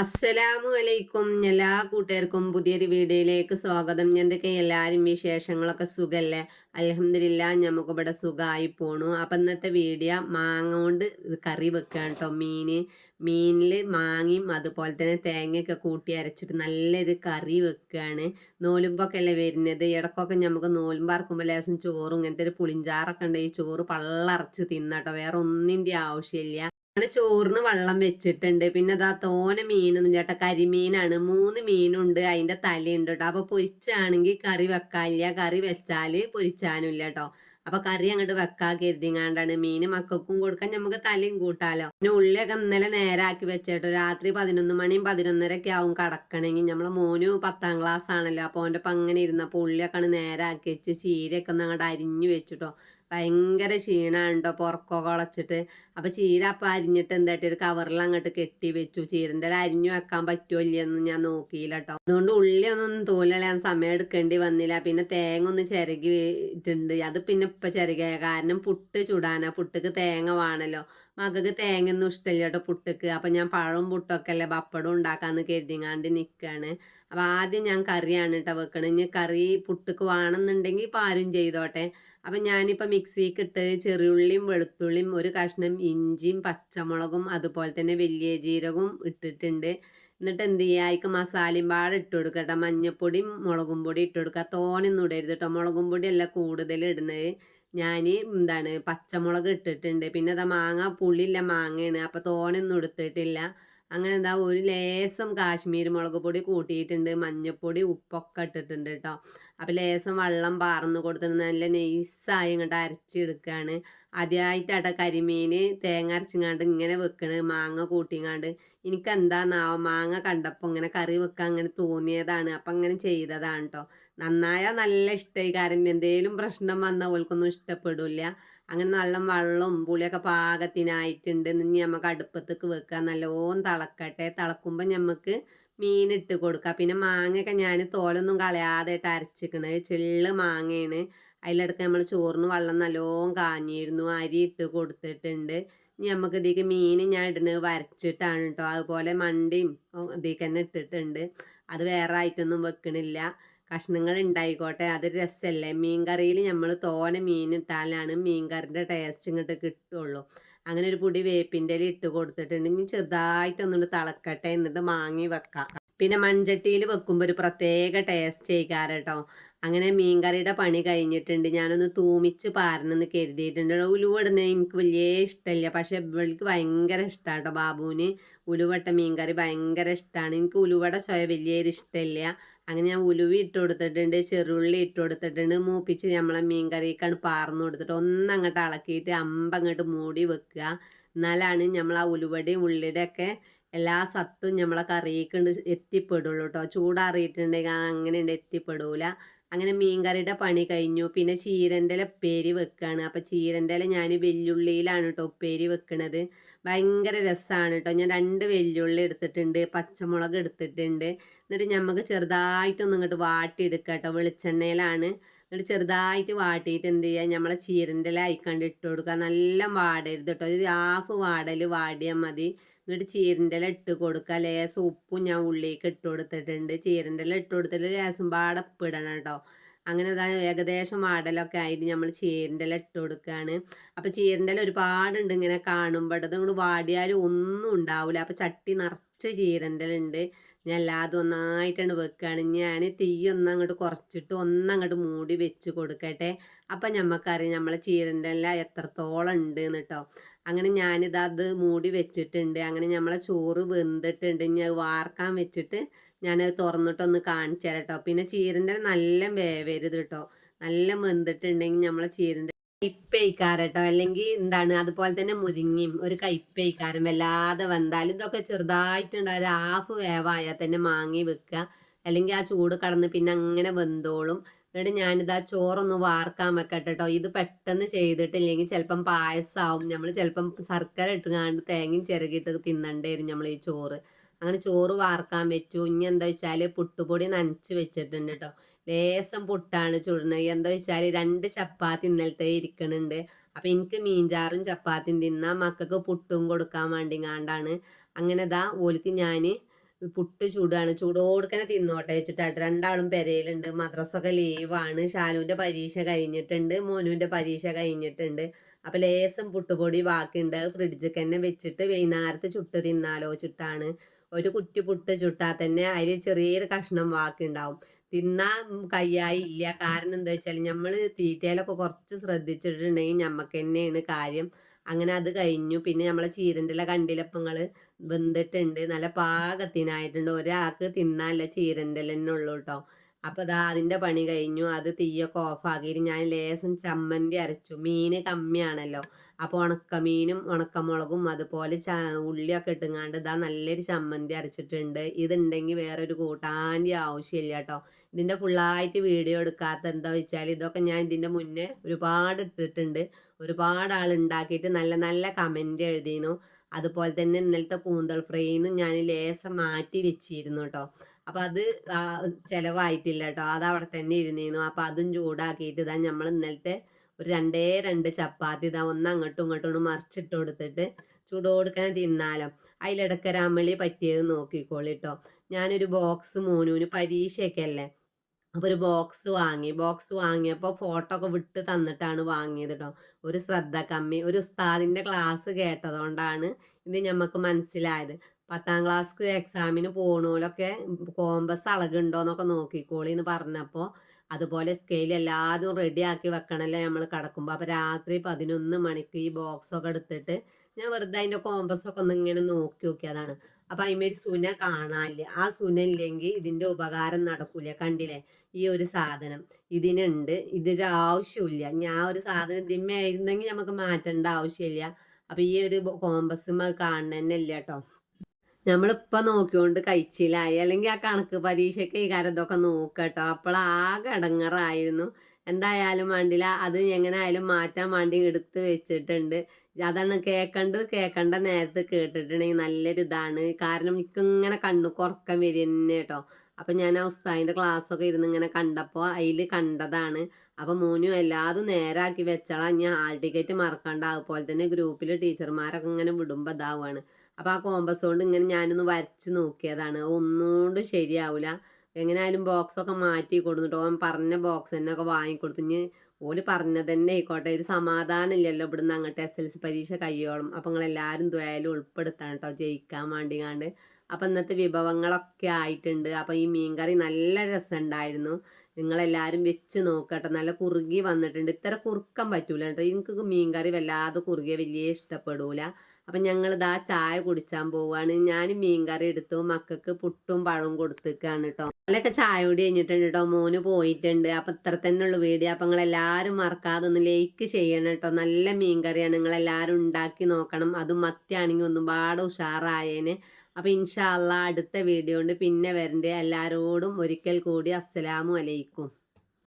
അസ്സലാമു അലൈക്കും എല്ലാ കൂട്ടുകാർക്കും പുതിയൊരു വീഡിയോയിലേക്ക് സ്വാഗതം. എന്തൊക്കെ എല്ലാവരും വിശേഷങ്ങളൊക്കെ സുഖല്ലേ? അലഹമില്ല നമുക്ക് ഇവിടെ സുഖമായി പോണു. അപ്പം ഇന്നത്തെ വീഡിയോ മാങ്ങ കൊണ്ട് കറി വെക്കുകയാണ് കേട്ടോ മീന് മീനിൽ മാങ്ങയും അതുപോലെ തന്നെ തേങ്ങയൊക്കെ കൂട്ടി അരച്ചിട്ട് നല്ലൊരു കറി വെക്കുകയാണ് നോലുമ്പൊക്കെ അല്ലേ വരുന്നത്. ഇടക്കൊക്കെ നമുക്ക് നോലുമ്പ് അറക്കുമ്പോൾ ലേശം ചോറും ഇങ്ങനത്തെ ഒരു പുളിഞ്ചാറൊക്കെ ഉണ്ട് ഈ ചോറ് പള്ളറച്ച് തിന്നട്ടോ വേറെ ഒന്നിന്റെ ആവശ്യമില്ല. അങ്ങനെ ചോറിന് വെള്ളം വെച്ചിട്ടുണ്ട്. പിന്നെ അതാ തോന മീനൊന്നും ചേട്ടാ കരിമീനാണ്. മൂന്ന് മീനുണ്ട്. അതിന്റെ തലയുണ്ട് കേട്ടോ. അപ്പൊ പൊരിച്ചാണെങ്കിൽ കറി വെക്കാനില്ല. കറി വെച്ചാൽ പൊരിച്ചാനും ഇല്ല കേട്ടോ. അപ്പൊ കറി അങ്ങോട്ട് വെക്കാ കരുതിങ്ങാണ്ടാണ്. മീന് മക്കൾക്കും കൊടുക്കാൻ നമുക്ക് തലയും കൂട്ടാലോ. പിന്നെ ഉള്ളിയൊക്കെ ഇന്നലെ നേരാക്കി വെച്ചേട്ടോ രാത്രി പതിനൊന്ന് മണിയും പതിനൊന്നരൊക്കെ ആവും കടക്കണമെങ്കിൽ നമ്മളെ മോന് പത്താം ക്ലാസ് ആണല്ലോ അപ്പൊ അവന്റെ ഒപ്പം അങ്ങനെ ഇരുന്നപ്പോൾ ഉള്ളിയൊക്കെ നേരാക്കി വെച്ച് ചീരയൊക്കെ ഒന്ന് അങ്ങോട്ട് അരിഞ്ഞു വെച്ചിട്ടോ ഭയങ്കര ക്ഷീണമുണ്ടോ പുറക്കൊക്കെ കുളച്ചിട്ട് അപ്പോൾ ചീര അപ്പം അരിഞ്ഞിട്ട് എന്തായിട്ട് ഒരു കവറിൽ അങ്ങോട്ട് കെട്ടി വെച്ചു. ചീരന്റെ അരിഞ്ഞു വെക്കാൻ പറ്റുമോ ഇല്ലയെന്ന് ഞാൻ നോക്കിയില്ല കേട്ടോ അതുകൊണ്ട് ഉള്ളി ഒന്നും തോലളയാൻ സമയം എടുക്കേണ്ടി വന്നില്ല. പിന്നെ തേങ്ങ ഒന്ന് ചിരകി വെച്ചിട്ടുണ്ട്. അത് പിന്നെ ഇപ്പം ചിരകിയ കാരണം പുട്ട് ചുടാനാ. പുട്ടുക്ക് തേങ്ങ വേണമല്ലോ മകൾക്ക് തേങ്ങയൊന്നും ഇഷ്ടമില്ല കേട്ടോ പുട്ടക്ക്. അപ്പം ഞാൻ പഴവും പുട്ടൊക്കെ അല്ലേ പപ്പടം ഉണ്ടാക്കാന്ന് കരുതിങ്ങാണ്ട് നിൽക്കുകയാണ് അപ്പം ആദ്യം ഞാൻ കറിയാണ് കേട്ടോ വെക്കണം ഇനി കറി പുട്ടുക്ക് വേണമെന്നുണ്ടെങ്കിൽ പാരും ചെയ്തോട്ടെ. അപ്പം ഞാനിപ്പോൾ മിക്സിക്ക് ഇട്ട് ചെറിയുള്ളിയും വെളുത്തുള്ളിയും ഒരു കഷ്ണം ഇഞ്ചിയും പച്ചമുളകും അതുപോലെ തന്നെ വലിയ ജീരകവും ഇട്ടിട്ടുണ്ട്. എന്നിട്ട് എന്ത് ചെയ്യുക അതിക്ക് മസാലയും പാട് ഇട്ട് കൊടുക്കട്ടെ മഞ്ഞപ്പൊടിയും മുളകും പൊടി ഇട്ട് കൊടുക്കുക തോനൊന്നും ഇടരുത് കേട്ടോ മുളകും പൊടിയല്ല കൂടുതൽ ഇടുന്നത്. ഞാൻ എന്താണ് പച്ചമുളക് ഇട്ടിട്ടുണ്ട്. പിന്നെ അതാ മാങ്ങ പുളിയില്ല മാങ്ങയാണ്. അപ്പോൾ തോനൊന്നും എടുത്തിട്ടില്ല. അങ്ങനെ എന്താ ഒരു ലേസം കാശ്മീർ മുളക് പൊടി കൂട്ടിയിട്ടുണ്ട്. മഞ്ഞപ്പൊടി ഉപ്പൊക്കെ ഇട്ടിട്ടുണ്ട് കേട്ടോ അപ്പം ലേസം വെള്ളം പാർന്ന് കൊടുത്തിട്ട് നല്ല നെയ്സായി ഇങ്ങോട്ട് അരച്ചെടുക്കുകയാണ് ആദ്യമായിട്ടാട്ട കരിമീൻ തേങ്ങ അരച്ചിങ്ങാണ്ട് ഇങ്ങനെ വെക്കണ് മാങ്ങ കൂട്ടിങ്ങാണ്ട്. എനിക്ക് എന്താന്നാവോ മാങ്ങ കണ്ടപ്പോൾ ഇങ്ങനെ കറി വെക്കാൻ അങ്ങനെ തോന്നിയതാണ്. അപ്പം അങ്ങനെ ചെയ്തതാണ് കേട്ടോ നന്നായാൽ നല്ല ഇഷ്ടമായി കാരണം എന്തേലും പ്രശ്നം വന്ന ഓൾക്കൊന്നും ഇഷ്ടപ്പെടില്ല. അങ്ങനെ നല്ല വെള്ളവും പുളിയൊക്കെ പാകത്തിനായിട്ടുണ്ട്. ഇനി നമുക്ക് അടുപ്പത്തേക്ക് വെക്കുക നല്ലോണം തിളക്കട്ടെ. തിളക്കുമ്പോൾ നമുക്ക് മീൻ ഇട്ട് കൊടുക്കുക പിന്നെ മാങ്ങയൊക്കെ ഞാൻ തോലൊന്നും കളയാതെ അരച്ചിക്കണത് ചെള്ള് മാങ്ങയാണ് അതിലിടക്ക് നമ്മൾ ചോറിന് വെള്ളം നല്ലോണം കാഞ്ഞിരുന്നു അരി ഇട്ട് കൊടുത്തിട്ടുണ്ട്. ഇനി നമുക്ക് ഇതിലേക്ക് മീൻ ഞാൻ ഇടുന്നത് വരച്ചിട്ടാണ് കേട്ടോ അതുപോലെ മണ്ടിയും ഇതിലേക്ക് തന്നെ ഇട്ടിട്ടുണ്ട്. അത് വേറെ ആയിട്ടൊന്നും വെക്കണില്ല. കഷ്ണങ്ങൾ ഉണ്ടായിക്കോട്ടെ അത് രസമല്ലേ മീൻ കറിയിൽ നമ്മൾ തോനെ മീൻ ഇട്ടാലാണ് മീൻ കറിന്റെ ടേസ്റ്റ് ഇങ്ങോട്ട് കിട്ടുള്ളൂ. അങ്ങനെ ഒരു പൊടി വേപ്പിന്റെ ഇട്ട് കൊടുത്തിട്ടുണ്ട്. ഇനി ചെറുതായിട്ടൊന്നുകൊണ്ട് തിളക്കട്ടെ എന്നിട്ട് മാങ്ങി വെക്കാം. പിന്നെ മൺചട്ടിയിൽ വെക്കുമ്പോൾ ഒരു പ്രത്യേക ടേസ്റ്റ് ചെയ്യിക്കാറ് കേട്ടോ. അങ്ങനെ മീൻകറിയുടെ പണി കഴിഞ്ഞിട്ടുണ്ട്. ഞാനൊന്ന് തൂമിച്ച് പാരണമെന്ന് കരുതിയിട്ടുണ്ട്. ഉലുവ എനിക്ക് വലിയ ഇഷ്ടമില്ല. പക്ഷെ ഇവൾക്ക് ഭയങ്കര ഇഷ്ടമാണ് കേട്ടോ ബാബുവിന്. ഉലുവട്ട മീൻകറി ഭയങ്കര ഇഷ്ടമാണ് എനിക്ക് ഉലുവട ചോയ വലിയൊരു ഇഷ്ടമില്ല. അങ്ങനെ ഞാൻ ഉലുവി ഇട്ട് കൊടുത്തിട്ടുണ്ട് ചെറുള്ളി ഇട്ട് കൊടുത്തിട്ടുണ്ട്. മൂപ്പിച്ച് നമ്മളെ മീൻകറിക്കാണ് പാർന്നു കൊടുത്തിട്ട് ഒന്നങ്ങോട്ട് ഇളക്കിയിട്ട് അമ്പങ്ങോട്ട് മൂടി വെക്കുക. എന്നാലാണ് നമ്മൾ ആ ഉലുവടയും ഉള്ളിയുടെ ഒക്കെ എല്ലാ സത്തും നമ്മളെ കറിയിക്കൊണ്ട് എത്തിപ്പെടുള്ളൂ കേട്ടോ ചൂടാറിയിട്ടുണ്ടെങ്കിൽ അങ്ങനെ ഉണ്ട് എത്തിപ്പെടൂല. അങ്ങനെ മീൻകറിയുടെ പണി കഴിഞ്ഞു. പിന്നെ ചീരന്റെ ഉപ്പേരി വെക്കുകയാണ് അപ്പം ചീരന്റെ ഞാൻ വെല്ലുള്ളിയിലാണ് കേട്ടോ ഉപ്പേരി വെക്കണത്. ഭയങ്കര രസമാണ് കേട്ടോ ഞാൻ രണ്ട് വെല്ലുള്ളി എടുത്തിട്ടുണ്ട് പച്ചമുളക് എടുത്തിട്ടുണ്ട്. എന്നിട്ട് നമുക്ക് ചെറുതായിട്ടൊന്നും ഇങ്ങോട്ട് വാട്ടിയെടുക്കുക കേട്ടോ വെളിച്ചെണ്ണയിലാണ്. എന്നിട്ട് ചെറുതായിട്ട് വാട്ടിയിട്ട് എന്ത് ചെയ്യുക നമ്മളെ ചീരന്റെ അയക്കാണ്ട് ഇട്ട് കൊടുക്കുക നല്ല വാടരുത് കേട്ടോ ഒരു ഹാഫ് വാടൽ വാടിയാൽ മതി. എന്നിട്ട് ചീരന്റെ ഇല കൊടുക്കുക ലേസം ഉപ്പും ഞാൻ ഉള്ളിലേക്ക് ഇട്ട് കൊടുത്തിട്ടുണ്ട്. ചീരന്റെ ഇല ഇട്ട് കൊടുത്തിട്ട് ലേസം പാടപ്പിടണം കേട്ടോ. അങ്ങനെ ഏകദേശം വാടലൊക്കെ ആയിട്ട് നമ്മൾ ചീരന്റെ ഇല കൊടുക്കുകയാണ് അപ്പോൾ ചീരന്റെ ഇല ഒരുപാടുണ്ട് ഇങ്ങനെ അത് കൊണ്ട് വാടിയാലും ഒന്നും ഉണ്ടാവില്ല അപ്പോൾ ചട്ടി നിറച്ച് ചീരന്റെ ഉണ്ട് ഞാൻ അല്ലാതെ ഒന്നായിട്ടാണ് വെക്കുകയാണ് ഞാൻ തീ ഒന്നങ്ങോട്ട് കുറച്ചിട്ട് ഒന്നങ്ങോട്ട് മൂടി വെച്ച് കൊടുക്കട്ടെ. അപ്പം ഞമ്മക്കറിയാം നമ്മളെ ചീരന്റെ എല്ലാം എത്രത്തോളം ഉണ്ട് കേട്ടോ അങ്ങനെ ഞാനിത് അത് മൂടി വെച്ചിട്ടുണ്ട്. അങ്ങനെ നമ്മളെ ചോറ് വെന്തിട്ടുണ്ട്. ഇനി അത് വാർക്കാൻ വെച്ചിട്ട് ഞാനത് തുറന്നിട്ടൊന്ന് കാണിച്ചു തരാം കേട്ടോ പിന്നെ ചീരന്റെ നല്ല വേവരുത് കേട്ടോ നല്ല വെന്തിട്ടുണ്ടെങ്കിൽ നമ്മളെ ചീരന്റെ കയ്പ്പയിക്കാരട്ടോ അല്ലെങ്കിൽ എന്താണ് അതുപോലെ തന്നെ മുരിങ്ങയും ഒരു കയ്പ്പയിക്കാരം വല്ലാതെ വന്നാൽ ഇതൊക്കെ ചെറുതായിട്ടുണ്ട്. ഒരു ഹാഫ് വേവായാൽ തന്നെ മാങ്ങി വെക്കുക അല്ലെങ്കിൽ ആ ചൂട് കടന്ന് പിന്നെ അങ്ങനെ വെന്തോളും. എന്നിട്ട് ഞാനിത് ആ ചോറൊന്ന് വാർക്കാൻ വെക്കട്ടെ കേട്ടോ ഇത് പെട്ടെന്ന് ചെയ്തിട്ടില്ലെങ്കിൽ ചിലപ്പം പായസമാവും നമ്മൾ ചിലപ്പം ശർക്കര ഇട്ടുകാണ്ട് തേങ്ങയും ചിരകിയിട്ട് തിന്നണ്ടേ വരും നമ്മൾ ഈ ചോറ്. അങ്ങനെ ചോറ് വാർക്കാൻ വെച്ചു ഇനി എന്താ വെച്ചാൽ പുട്ടുപൊടി നനച്ച് വെച്ചിട്ടുണ്ട് കേട്ടോ ലേസം പുട്ടാണ് ചുടുന്നത്. എന്താ വെച്ചാൽ രണ്ട് ചപ്പാത്തി ഇന്നലത്തെ ഇരിക്കണുണ്ട്. അപ്പം എനിക്ക് മീൻചാറും ചപ്പാത്തിയും തിന്നാ മക്കൾക്ക് പുട്ടും കൊടുക്കാൻ വേണ്ടി കാണ്ടാണ് അങ്ങനെ ഇതാ ഓലിക്ക് ഞാൻ പുട്ട് ചൂടാണ്. ചൂടോടുക്കനെ തിന്നോട്ടെ വെച്ചിട്ടായിട്ട് രണ്ടാളും പെരയിലുണ്ട് മദ്രസൊക്കെ ലീവാണ്. ഷാലുവിന്റെ പരീക്ഷ കഴിഞ്ഞിട്ടുണ്ട്. മോനുവിന്റെ പരീക്ഷ കഴിഞ്ഞിട്ടുണ്ട്. അപ്പം ലേസം പുട്ടുപൊടി ബാക്കിയുണ്ട്. ഫ്രിഡ്ജിൽ തന്നെ വെച്ചിട്ട് വൈകുന്നേരത്ത് ചുട്ട് തിന്നാലോ ചുട്ടാണ് ഒരു കുറ്റി പുട്ട് ചുട്ടാൽ തന്നെ അതിൽ ചെറിയൊരു കഷ്ണം ബാക്കിയുണ്ടാവും. തിന്നാൻ കയ്യായി ഇല്ല. കാരണം എന്താ വെച്ചാൽ നമ്മൾ തീറ്റയിലൊക്കെ കുറച്ച് ശ്രദ്ധിച്ചിട്ടുണ്ടെങ്കിൽ നമുക്ക് തന്നെയാണ് കാര്യം. അങ്ങനെ അത് കഴിഞ്ഞു. പിന്നെ നമ്മളെ ചീരന്റെ കണ്ടിലപ്പങ്ങൾ വെന്തിട്ടുണ്ട്. നല്ല പാകത്തിനായിട്ടുണ്ട്. ഒരാൾക്ക് തിന്നാല്ല ചീരന്റെ തന്നെ ഉള്ളൂ കേട്ടോ അപ്പം അതാ അതിന്റെ പണി കഴിഞ്ഞു. അത് തീയൊക്കെ ഓഫാക്കിയിട്ട് ഞാൻ ലേശം ചമ്മന്തി അരച്ചു. മീന് കമ്മിയാണല്ലോ. അപ്പോൾ ഉണക്കമീനും ഉണക്കമുളകും അതുപോലെ ച ഉള്ളിയൊക്കെ ഇട്ടുങ്ങാണ്ട് ഇതാ നല്ലൊരു ചമ്മന്തി അരച്ചിട്ടുണ്ട്. ഇതുണ്ടെങ്കിൽ വേറൊരു കൂട്ടാന്റെ ആവശ്യമില്ല കേട്ടോ ഇതിന്റെ ഫുള്ളായിട്ട് വീഡിയോ എടുക്കാത്ത എന്താ വെച്ചാൽ ഇതൊക്കെ ഞാൻ ഇതിന്റെ മുന്നേ ഒരുപാട് ഇട്ടിട്ടുണ്ട്. ഒരുപാട് ആൾ ഉണ്ടാക്കിയിട്ട് നല്ല നല്ല കമന്റ് എഴുതിയിരുന്നു അതുപോലെ തന്നെ ഇന്നലത്തെ കൂന്തൽ ഫ്രൈന്നും ഞാൻ ലേസം മാറ്റി വെച്ചിരുന്നു കേട്ടോ അപ്പം അത് ചിലവായിട്ടില്ല കേട്ടോ അത് അവിടെ തന്നെ ഇരുന്നിരുന്നു അപ്പം അതും ചൂടാക്കിയിട്ട് ഇതാ നമ്മൾ ഇന്നലത്തെ ഒരു രണ്ടേ രണ്ട് ചപ്പാത്തി ഇതാ ഒന്ന് അങ്ങോട്ടും ഇങ്ങോട്ടും ഒന്ന് മറിച്ചിട്ട് കൊടുത്തിട്ട് ചൂടോടുക്കനെ തിന്നാലോ. അതിലിടക്ക് രമളി പറ്റിയത് നോക്കിക്കോളി കേട്ടോ ഞാനൊരു ബോക്സ് മോനൂന് പരീക്ഷയൊക്കെ അല്ലേ അപ്പോൾ ഒരു ബോക്സ് വാങ്ങി. ബോക്സ് വാങ്ങിയപ്പോൾ ഫോട്ടോ ഒക്കെ വിട്ട് തന്നിട്ടാണ് വാങ്ങിയത് കേട്ടോ ഒരു ശ്രദ്ധ കമ്മി. ഒരു ഉസ്താദിന്റെ ക്ലാസ് കേട്ടതുകൊണ്ടാണ് ഇത് നമുക്ക് മനസ്സിലായത്. പത്താം ക്ലാസ് എക്സാമിന് പോണോലൊക്കെ കോമ്പസ് അളകുണ്ടോന്നൊക്കെ നോക്കിക്കോളി എന്ന് പറഞ്ഞപ്പോൾ അതുപോലെ സ്കെയിൽ എല്ലാതും റെഡി ആക്കി വെക്കണല്ലേ നമ്മൾ കിടക്കുമ്പോൾ അപ്പോൾ രാത്രി പതിനൊന്ന് മണിക്ക് ഈ ബോക്സൊക്കെ എടുത്തിട്ട് ഞാൻ വെറുതെ അതിന്റെ കോമ്പസൊക്കെ ഒന്ന് ഇങ്ങനെ നോക്കി നോക്കിയതാണ് അപ്പം അതിമേൽ സുന കാണാനില്ല. ആ സുന ഇല്ലെങ്കിൽ ഇതിന്റെ ഉപകാരം നടക്കൂല. കണ്ടില്ലേ? ഈ ഒരു സാധനം. ഇതിനുണ്ട്. ഇതൊരു ആവശ്യമില്ല ഞാൻ ഒരു സാധനം ഇതിന്മേയിരുന്നെങ്കിൽ നമുക്ക് മാറ്റേണ്ട ആവശ്യമില്ല. അപ്പം ഈ ഒരു കോമ്പസും അത് ഇല്ല കേട്ടോ. നമ്മളിപ്പോൾ നോക്കിക്കൊണ്ട് കഴിച്ചില്ലായി അല്ലെങ്കിൽ ആ കണക്ക് പരീക്ഷയ്ക്ക് ഈ ഇതൊക്കെ നോക്കട്ടോ. അപ്പോൾ ആകെ ഇടങ്ങറായിരുന്നു എന്തായാലും വേണ്ടില്ല. അത് എങ്ങനെ ആയാലും മാറ്റാൻ വേണ്ടി എടുത്ത് വെച്ചിട്ടുണ്ട്. അതാണ് കേൾക്കേണ്ടത് കേൾക്കേണ്ട നേരത്ത് കേട്ടിട്ടുണ്ടെങ്കിൽ നല്ലൊരു ഇതാണ്. കാരണം എനിക്കിങ്ങനെ കണ്ണു കുറക്കം തന്നെ കേട്ടോ അപ്പം ഞാൻ ആ ഉസ്താദിന്റെ ക്ലാസ്സൊക്കെ ഇരുന്ന് ഇങ്ങനെ കണ്ടപ്പോൾ അതിൽ കണ്ടതാണ്. അപ്പം മോനും എല്ലാതും നേരാക്കി വെച്ചാൽ ഞാൻ ഹാൾ ടിക്കറ്റ് മറക്കണ്ട അതുപോലെ തന്നെ ഗ്രൂപ്പിൽ ടീച്ചർമാരൊക്കെ ഇങ്ങനെ വിടുമ്പോൾ ഇതാവുകയാണ് അപ്പോൾ ആ കോമ്പസ് കൊണ്ട് ഇങ്ങനെ ഞാനൊന്ന് വരച്ച് നോക്കിയതാണ്. ഒന്നുകൊണ്ട് ശരിയാവില്ല എങ്ങനെയായാലും ബോക്സൊക്കെ മാറ്റി കൊടുത്തിട്ട് ഓൻ പറഞ്ഞ ബോക്സ് തന്നെ ഒക്കെ വാങ്ങിക്കൊടുത്തു ഇനി ഓൽ പറഞ്ഞത് തന്നെ ആയിക്കോട്ടെ. ഒരു സമാധാനം ഇല്ലല്ലോ ഇവിടുന്ന് അങ്ങോട്ട് എസ് എൽ സി പരീക്ഷ കഴിയോളും അപ്പം നിങ്ങളെല്ലാവരും ദ്വയാലും ഉൾപ്പെടുത്താണ് കേട്ടോ ജയിക്കാൻ വേണ്ടി കണ്ട് അപ്പം ഇന്നത്തെ വിഭവങ്ങളൊക്കെ ആയിട്ടുണ്ട്. അപ്പം ഈ മീൻകറി നല്ല രസമുണ്ടായിരുന്നു നിങ്ങളെല്ലാവരും വെച്ച് നോക്കട്ടെ. നല്ല കുറുകി വന്നിട്ടുണ്ട്. ഇത്ര കുറുക്കാൻ പറ്റൂല കേട്ടോ എനിക്ക് മീൻകറി വല്ലാതെ കുറുകിയ വലിയ ഇഷ്ടപ്പെടൂല. അപ്പം ഞങ്ങളിതാ ചായ കുടിച്ചാൻ പോവാണ്. ഞാൻ മീൻകറി എടുത്തു. മക്കൾക്ക് പുട്ടും പഴവും കൊടുത്തേക്കാണ് കേട്ടോ അതിലൊക്കെ ചായ കൂടി കഴിഞ്ഞിട്ടുണ്ട് കേട്ടോ മോന് പോയിട്ടുണ്ട്. അപ്പം ഇത്ര തന്നെ ഉള്ളു വീഡിയോ. അപ്പം നിങ്ങളെല്ലാവരും മറക്കാതെ ഒന്ന് ലൈക്ക് ചെയ്യണം കേട്ടോ നല്ല മീൻകറിയാണ്. നിങ്ങളെല്ലാവരും ഉണ്ടാക്കി നോക്കണം. അതും മത്തിയാണെങ്കിൽ ഒന്നും പാടെ ഉഷാറായേനെ. അപ്പം ഇൻഷാല്ല അടുത്ത വീഡിയോ ഉണ്ട് പിന്നെ വരണ്ടേ. എല്ലാവരോടും ഒരിക്കൽ കൂടി അസ്സലാമു അലൈക്കും.